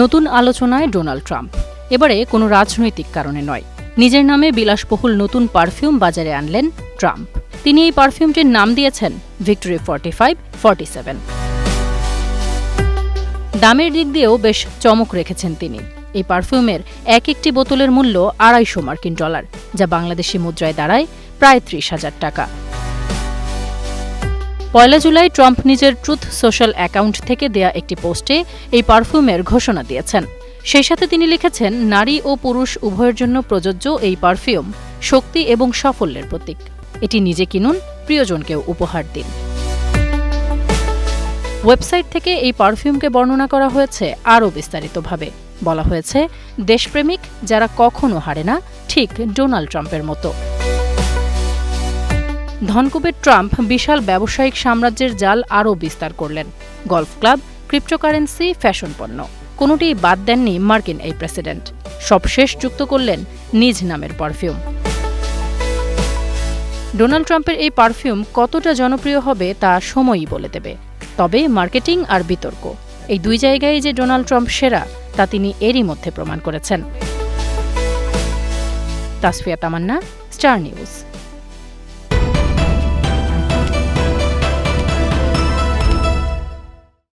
নতুন আলোচনায় Donald Trump. এবারে কোনো রাজনৈতিক কারণে নয়। নিজের নামে বিলাসবহুল নতুন পারফিউম বাজারে আনলেন ট্রাম্প। তিনি এই পারফিউমটির নাম দিয়েছেন victory forty five forty seven দামের দিক দিয়েও বেশ চমক রেখেছেন তিনি। এই পারফিউমের এক একটি বোতলের মূল্য আড়াইশো মার্কিন ডলার, যা বাংলাদেশি মুদ্রায় দাঁড়ায় প্রায় ত্রিশ হাজার টাকা। পয়লা জুলাই ট্রাম্প নিজের ট্রুথ সোশ্যাল অ্যাকাউন্ট থেকে দেয়া একটি পোস্টে এই পারফিউমের ঘোষণা দিয়েছেন। সেই সাথে তিনি লিখেছেন, নারী ও পুরুষ উভয়ের জন্য প্রযোজ্য এই পারফিউম, শক্তি এবং সাফল্যের প্রতীক। এটি নিজে কিনুন, প্রিয়জনকেও উপহার দিন। ওয়েবসাইট থেকে এই পারফিউমকে বর্ণনা করা হয়েছে আরও বিস্তারিতভাবে। বলা হয়েছে, দেশপ্রেমিক যারা কখনো হারে না, ঠিক ডোনাল্ড ট্রাম্পের মতো। ধনকুবের ট্রাম্প বিশাল ব্যবসায়িক সাম্রাজ্যের জাল আরও বিস্তার করলেন। গলফ ক্লাব, ক্রিপ্টোকারেন্সি, ফ্যাশন পণ্য, কোনোটিই বাদ দেননি মার্কিন এই প্রেসিডেন্ট। সবশেষ যুক্ত করলেন নিজ নামের পারফিউম। ডোনাল্ড ট্রাম্পের এই পারফিউম কতটা জনপ্রিয় হবে তা সময়ই বলে দেবে। তবে মার্কেটিং আর বিতর্ক, এই দুই জায়গায় যে ডোনাল্ড ট্রাম্প সেরা, তা তিনি এরই মধ্যে প্রমাণ করেছেন। Tasfia Tamanna, Star News.